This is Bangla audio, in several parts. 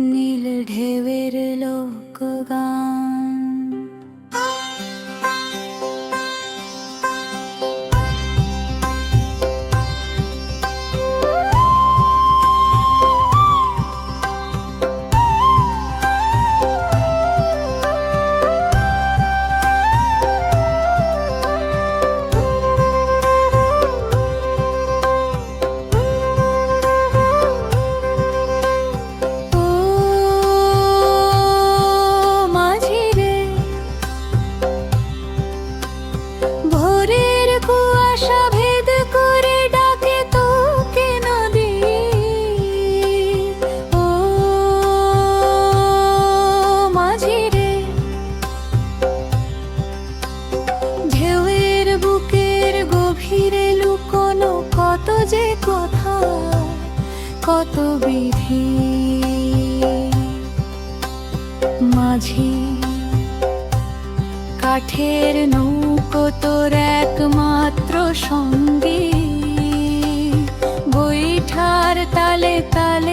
नीलेर लोकगा বিধি মাঝি কাঠের নৌকো তোর একমাত্র সঙ্গী বৈঠার তালে তালে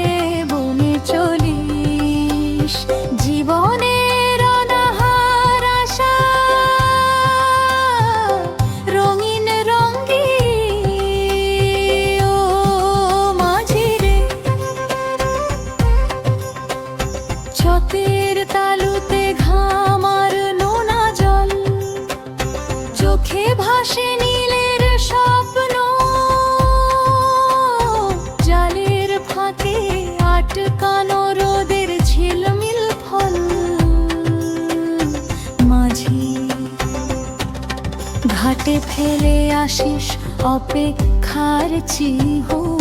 ফেলে আসিস অপেক্ষার চিহ্ন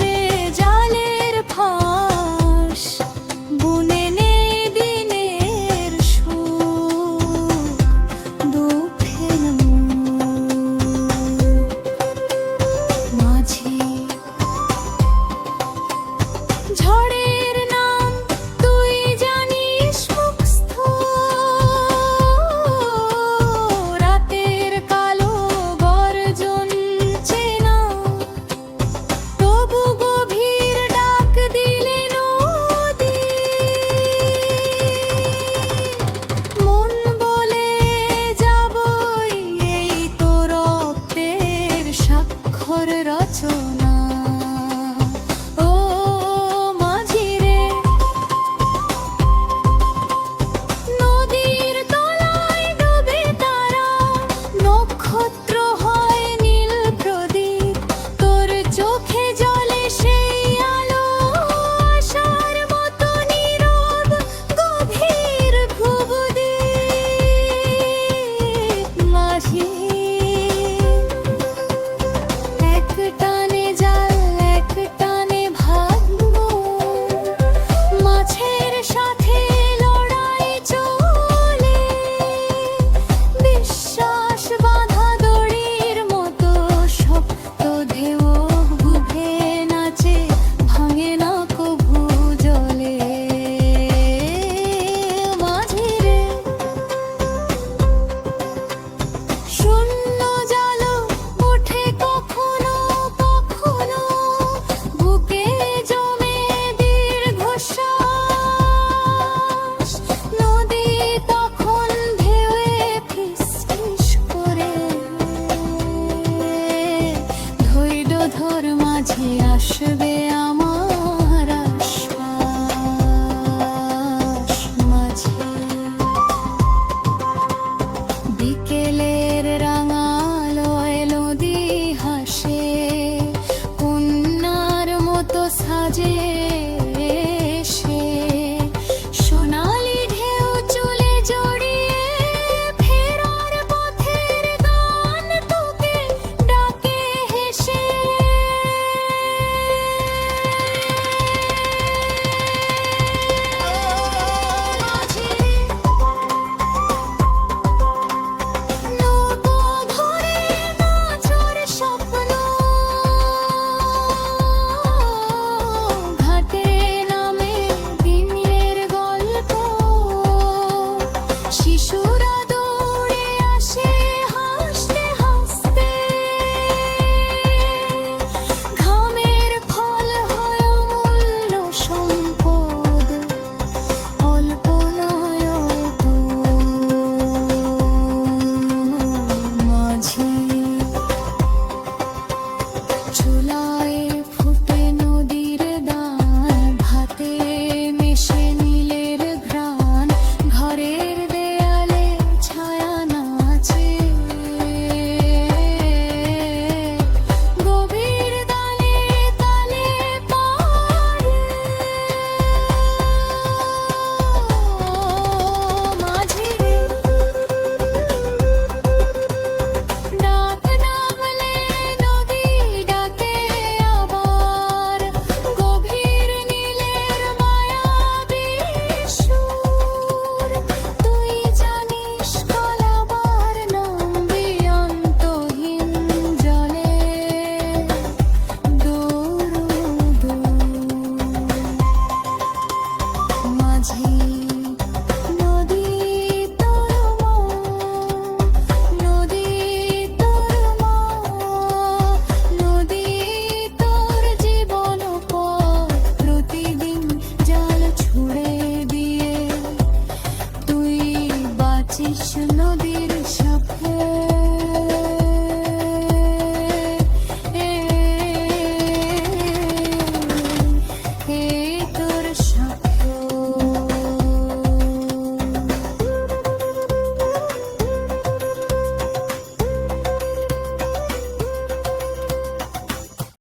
Oh. আসবে আমার